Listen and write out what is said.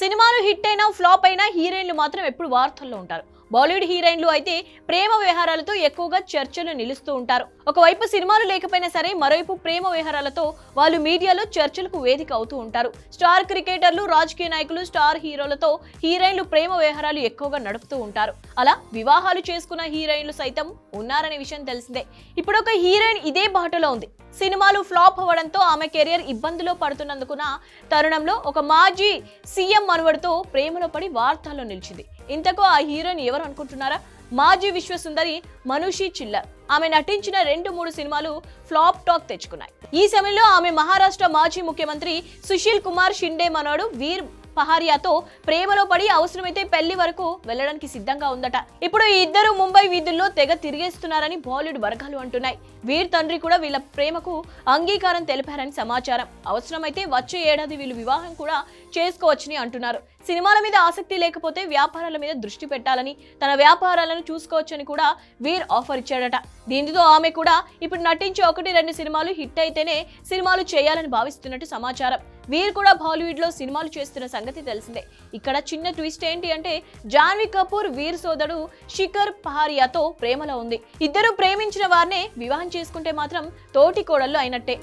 సినిమాలు హిట్ అయినా ఫ్లాప్ అయినా హీరోయిన్లు మాత్రం ఎప్పుడు వార్తల్లో ఉంటారు. బాలీవుడ్ హీరోయిన్లు అయితే ప్రేమ వ్యవహారాలతో ఎక్కువగా చర్చలు నిలుస్తూ ఉంటారు. ఒకవైపు సినిమాలు లేకపోయినా సరే మరోవైపు ప్రేమ వ్యవహారాలతో వాళ్ళు మీడియాలో చర్చలకు వేదిక అవుతూ ఉంటారు. స్టార్ క్రికెటర్లు రాజకీయ నాయకులు స్టార్ హీరోలతో హీరోయిన్లు ప్రేమ వ్యవహారాలు ఎక్కువగా నడుపుతూ ఉంటారు. అలా వివాహాలు చేసుకున్న హీరోయిన్లు సైతం ఉన్నారనే విషయం తెలిసిందే. ఇప్పుడు ఒక హీరోయిన్ ఇదే బాటలో ఉంది. సినిమాలు ఫ్లాప్ అవ్వడంతో ఆమె కెరియర్ ఇబ్బందులో పడుతున్నందుకున్న తరుణంలో ఒక మాజీ సీఎం మనువడితో ప్రేమలో పడి వార్తల్లో నిలిచింది. ఇంతకు ఆ హీరోయిన్ ఎవరు అనుకుంటున్నారా? మాజీ విశ్వసుందరి మనుషి చిల్లర్. ఆమె నటించిన రెండు మూడు సినిమాలు ఫ్లాప్ టాక్ తెచ్చుకున్నాయి. ఈ సమయంలో ఆమె మహారాష్ట్ర మాజీ ముఖ్యమంత్రి సుశీల్ కుమార్ షిండే మనోడు వీర్ పహారియాతో ప్రేమలో పడి అవసరమైతే పెళ్ళి వరకు వెళ్ళడానికి సిద్ధంగా ఉందట. ఇప్పుడు ఈ ఇద్దరు ముంబై వీధుల్లో తెగ తిరిగేస్తున్నారని బాలీవుడ్ వర్గాలు అంటున్నాయి. వీర్ తండ్రి కూడా వీళ్ళ ప్రేమకు అంగీకారం తెలిపారని సమాచారం. అవసరమైతే వచ్చే ఏడాది వీళ్ళు వివాహం కూడా చేసుకోవచ్చని అంటున్నారు. సినిమాల మీద ఆసక్తి లేకపోతే వ్యాపారాల మీద దృష్టి పెట్టాలని తన వ్యాపారాలను చూసుకోవచ్చని కూడా వీర్ ఆఫర్ ఇచ్చాడట. దీనితో ఆమె కూడా ఇప్పుడు నటించే ఒకటి రెండు సినిమాలు హిట్ అయితేనే సినిమాలు చేయాలని భావిస్తున్నట్టు సమాచారం. వీర్ కూడా బాలీవుడ్లో సినిమాలు చేస్తున్న సంగతి తెలిసిందే. ఇక్కడ చిన్న ట్విస్ట్ ఏంటి అంటే జాన్వీ కపూర్ వీర్ సోదరుడు శిఖర్ పహారియాతో ప్రేమలో ఉంది. ఇద్దరు ప్రేమించిన వారినే వివాహం చేసుకుంటే మాత్రం తోటి కోడళ్ళు అయినట్టే.